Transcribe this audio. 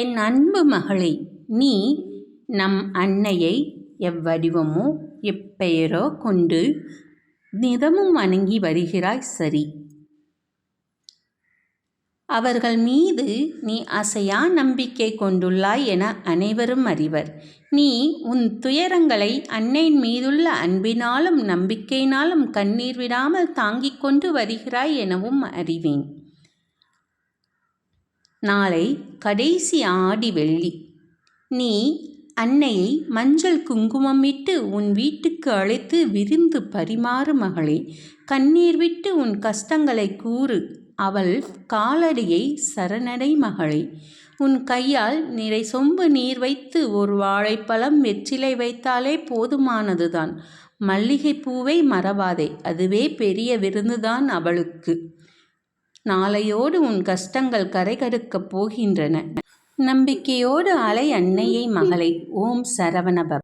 என் அன்பு மகளே நீ நம் அன்னையை எவ்வடிவமோ எப்பெயரோ கொண்டு நிதமும் வணங்கி வருகிறாய் சரி. அவர்கள் மீது நீ அசையா நம்பிக்கை கொண்டுள்ளாய் என அனைவரும் அறிவர். நீ உன் துயரங்களை அன்னையின் மீதுள்ள அன்பினாலும் நம்பிக்கையினாலும் கண்ணீர் விடாமல் தாங்கிக் கொண்டு வருகிறாய் எனவும் அறிவேன். நாளை கடைசி ஆடி வெள்ளி. நீ அன்னையை மஞ்சள் குங்குமமிட்டு உன் வீட்டுக்கு அழைத்து விருந்து பரிமாறு மகளே கண்ணீர் விட்டு உன் கஷ்டங்களை கூறு. அவள் காலடியை சரணடை மகளே. உன் கையால் நிறை சொம்பு நீர் வைத்து ஒரு வாழைப்பழம் வெற்றிலை வைத்தாலே போதுமானதுதான். மல்லிகை பூவை மறவாதே அதுவே பெரிய விருந்துதான் அவளுக்கு. நாளையோடு உன் கஷ்டங்கள் கரைகடுக்கப் போகின்றன. நம்பிக்கையோடு அலை அன்னையை மகளை. ஓம் சரவணபவ.